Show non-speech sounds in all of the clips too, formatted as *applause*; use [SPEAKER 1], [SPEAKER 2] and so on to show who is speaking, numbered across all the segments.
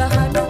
[SPEAKER 1] Bahana.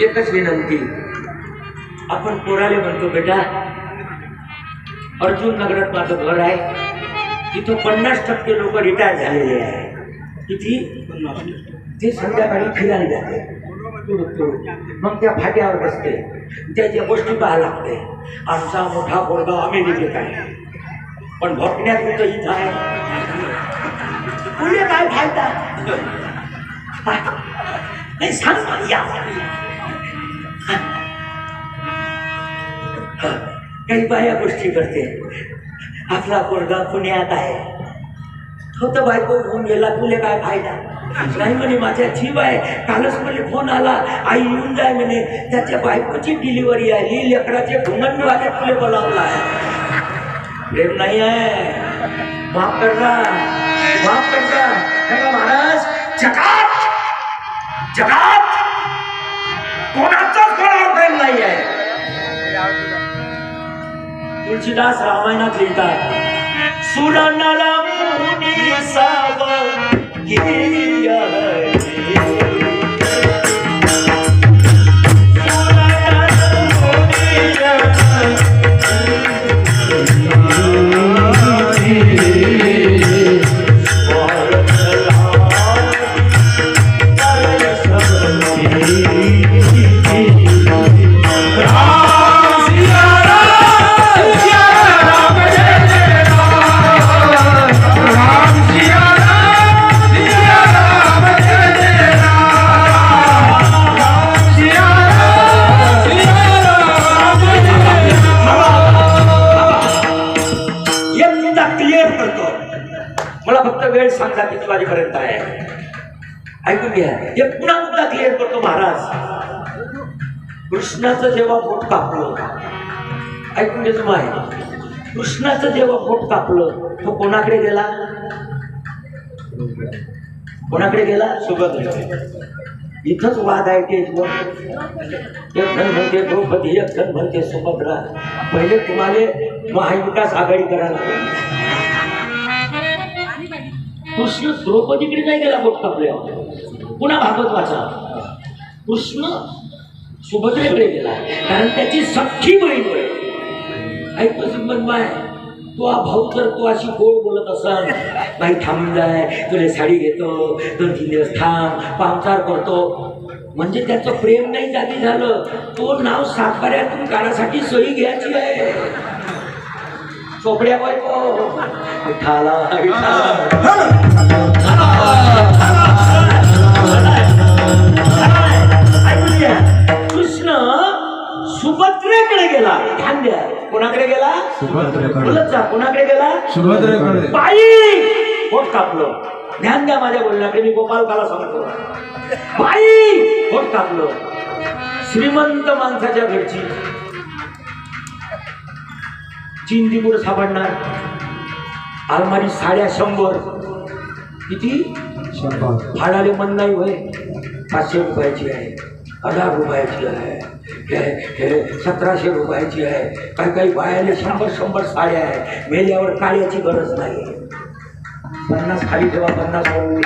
[SPEAKER 2] एकच विनंती. आपण पोराले म्हणतो बेटा अर्जुन नगरात माझं घर आहे. तिथं पन्नास टक्के लोक रिटायर झालेले आहे किती? ते संध्याकाळी फिरायला जाते. मग त्या फाट्यावर बसते. त्याच्या गोष्टी पाहायला लागते. आमचा मोठा पोरगा अमेरिकेत आहे. पण भोकण्यात कुठं इथं आहे. पुढे काय फायदा? नाही सांग या. काही बाया गोष्टी करते. आपला पोरगा पुण्यात आहे. तो बायको घेऊन गेला तुले काय फायदा? नाही म्हणे माझ्या जीव आहे कालच म्हणे फोन आला. आई येऊन जाय म्हणे. त्याच्या बायकोची डिलिव्हरी आली. लेकराचे माझ्या तुले बोलावला आहे. प्रेम नाही आहे. माफ करता. माफ करता. महाराज जगात जगात तुळशीदास रामायणात लिहितात. सुननर मुनी साव ऐकून आहे. हे पुन्हा मुद्दा क्लिअर करतो महाराज. कृष्णाचं जेव्हा बोट कापलं ऐकून घ्यायचं माय कृष्णाचं जेव्हा पोट कापलं तो कोणाकडे गेला? कोणाकडे गेला? इथंच वाद आहे ते एक म्हणते द्रौपदी एक जण म्हणते सुभद्रा. पहिले तुम्हाला महाविकास आघाडी करायला कृष्ण द्रौपदीकडे नाही गेला बोट कापल्या पुन्हा भागवत वाचा. कृष्ण सुभद्रेकडे गेला. कारण त्याची सख्खी बहीण होय. ऐकतो संबंध माय तो हा भाऊ जर तू अशी गोड बोलत असाल बाई थांबून जाय तुला साडी घेतो दोन तीन दिवस थांब पाहुणचार करतो. म्हणजे त्याचं प्रेम नाही जागी झालं. तो नाव सातबाऱ्यातून काढासाठी सही घ्यायची आहे. चोपड्या बायको विठाला सुभद्रेकडे गेला? ध्यान द्या कोणाकडे गेला. बोलत जा कोणाकडे गेला?
[SPEAKER 1] सुभद्रेकडे.
[SPEAKER 2] बाई! पोट कापलं. ध्यान द्या माझ्या बोलण्याकडे मी गोपालकाला सांगतो. बाई! पोट कापलं. श्रीमंत माणसाच्या घरची. चिंदी कुठं सापडणार. अलमारी साड्या शंभर. किती?
[SPEAKER 1] शंभर.
[SPEAKER 2] भाडाले मन नाही होय. पाचशे रुपयाची आहे. हजार रुपयाची आहे. सतराशे रुपयाची आहे. काही काही बायाले शंभर शंभर साड्या आहे मेल्यावर काळ्याची गरज नाही. पन्नास खाली ठेवा पन्नास वर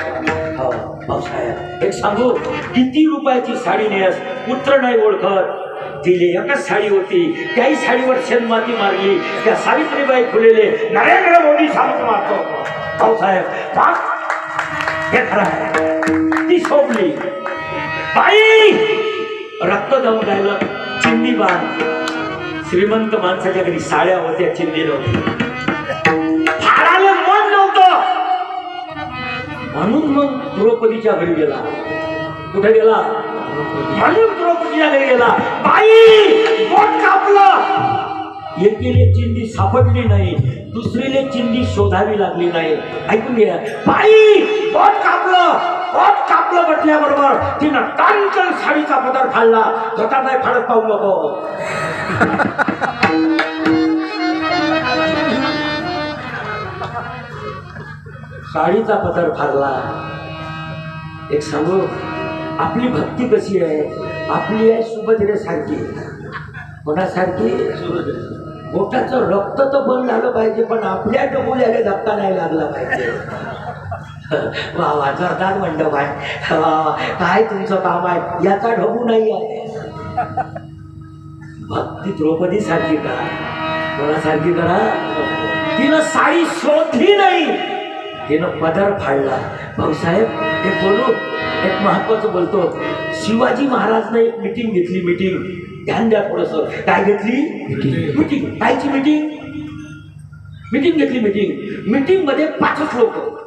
[SPEAKER 2] पावसाळ्यात हो, हो, एक सांगू? किती रुपयाची साडी नेस? पुत्र नाही ओळखत. तिले एकच साडी होती. त्याही साडीवर शेणमाती मारली. त्या सावित्रीबाई फुलेले नरेंद्र मोदी सांगतो मारतो. हो, पावसाळ्यात हे खरं आहे. ती सोपली बाई! रक्त जाऊन राहिलं चिंदी बाण श्रीमंत माणसाच्या घरी साड्या होत्या चिंदी नव्हती. फाडाले मन नव्हतं. म्हणून मग द्रौपदीच्या घरी गेला. कुठे गेला? म्हणून द्रौपदीच्या घरी गेला. बाई बोट कापलं. एकीने चिंदी सापडली नाही दुसरीले चिंदी शोधावी लागली नाही. ऐकून घ्या. बाई बोट कापलं. पोट कापलं म्हटल्याबरोबर तिनं टांचन साडीचा पदर फाडला. स्वतः नाही फाडत पाहू नको. साडीचा पदर फाडला. एक सांगू आपली भक्ती कशी आहे? आपली आहे सुभद्रेसारखी. कोणासारखी? बोटाचं रक्त तर बंद झालं पाहिजे पण आपल्या डबुल्याला धक्का नाही लागला पाहिजे. *laughs* वा वा जोरदार मंडप आहे वा वा काय तुमचं काम आहे? याचा ढबू नाही आहे. भक्ती द्रौपदी सारखी करा. कोणासारखी करा? तिनं साडी शोधली नाही. तिनं पदर फाडला. भाऊसाहेब एक बोलू. एक महत्वाचं बोलतो. शिवाजी महाराजनं एक मिटिंग घेतली मिटिंग ध्यान द्या थोडस. काय घेतली? मिटिंग कायची मिटिंग मिटिंग घेतली मिटिंग मिटिंगमध्ये पाचच लोक.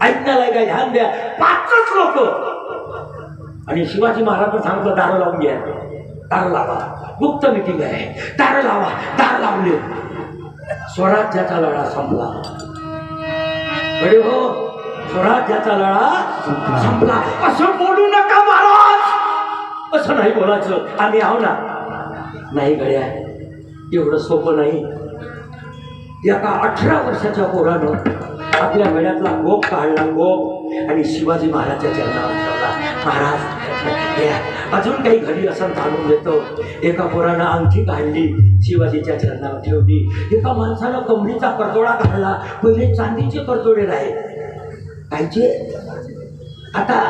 [SPEAKER 2] ऐकण्याला काय ध्यान द्या. पाचच लोक. आणि शिवाजी महाराज सांगतो दार लावून घ्या. दार लावा. गुप्त मिटिंग आहे. दार लावा. दार लावले. स्वराज्याचा लढा संपला. बरे हो? स्वराज्याचा लढा संपला. असं बोलू नका महाराज. असं नाही बोलायचं. आम्ही आहो ना. नाही गड्या. एवढं सोपं नाही. एका अठरा वर्षाच्या पोरानं आपल्या गळ्यातला गोप काढला गोप आणि शिवाजी महाराजच्या चरणावर ठेवला. महाराज अजून काही घडी असं जाणून घेतो. एका पोरानं अंगठी काढली शिवाजीच्या चरणावर ठेवली. एका माणसानं कमडीचा करतोडा काढला. पहिले चांदीचे परतोडे राहिले. काहीचे आता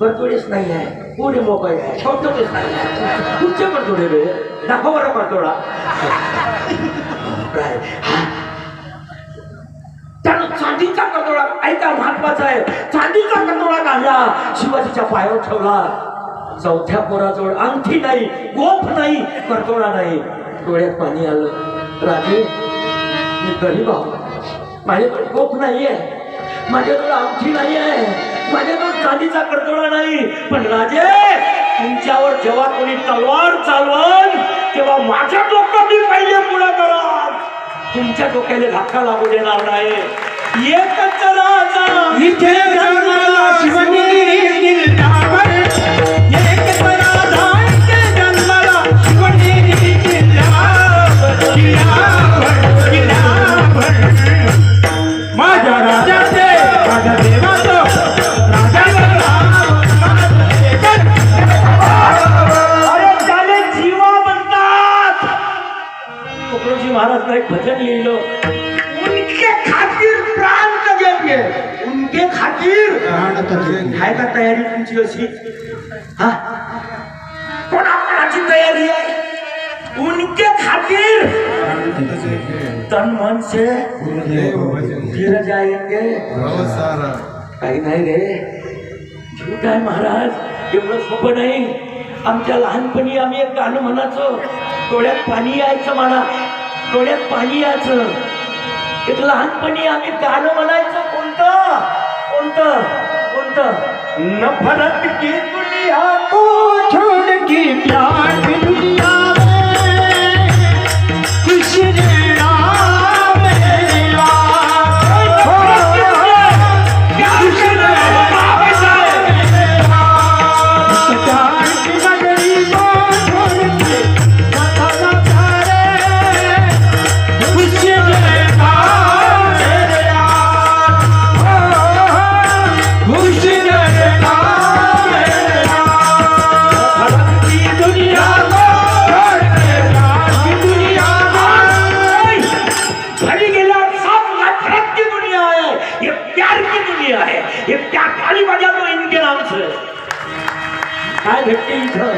[SPEAKER 2] परतोडेच नाही आहे. कोणी मोबाईल आहे? छोटच नाही आहे. कुठचे परतोडे रे. दाखव बरं करतोडा महत्वाचं आहे. चांदीचा कंदोळा काढला. शिवाजीच्या पायावर ठेवला. चौथ्या पोराजवळ अंगठी नाही गोफ नाही करतोडा नाही. डोळ्यात पाणी आलं. राजे मी गरीब आहोत माझ्याकडे गोफ नाहीये. माझ्याकडे अंगठी नाही आहे माझ्याकडे चांदीचा करतोडा नाही. पण राजे तुमच्यावर जेव्हा कोणी तलवार चालवल तेव्हा माझ्या डोक्यात पहिले पुढे करा तुमच्या डोक्याला धक्का लागू देणार नाही. येत राजा आहे का तयारी तुमची अशी? हा? कोणाकोणाची तयारी आहे. उनके खातीर तन मन से गिर जाएंगे. काही नाही रे. झूट आहे महाराज? एवढं सोपं नाही. आमच्या लहानपणी आम्ही एक गाणं म्हणायचो डोळ्यात पाणी यायचं म्हणा. डोळ्यात पाणी यायचं. एक लहानपणी आम्ही गाणं म्हणायचं कोणतं? कोणतं? कोणतं? नफरत की दुनिया
[SPEAKER 1] को छोड़ के प्यार की दुनिया आहे. हे त्या ताली माझ्या दो इनके आमचं. काय भेटते इथं?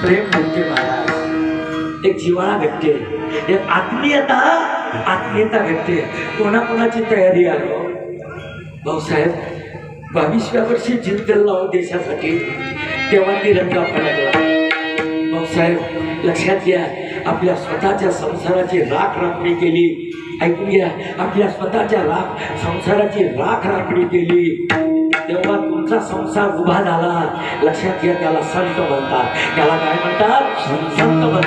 [SPEAKER 2] प्रेम म्हणजे महाराज. एक जिवाळा भेटते. एक आत्मीयता आत्मीयता भेटते. कोणाकोणाची तयारी आलो? भाऊसाहेब बावीसव्या वर्षी जिद्द लावून हो देशासाठी. तेव्हा ती रंगा फडकला. भाऊसाहेब लक्षात घ्या आपल्या स्वतःच्या संसाराची राख राखणी केली. ऐकून घ्या. आपल्या स्वतःच्या राख संसाराची राख राखडी केली. तेव्हा तुमचा संसार उभा झाला. लक्षात घ्या त्याला संत म्हणतात. त्याला काय म्हणतात? संत म्हणतात.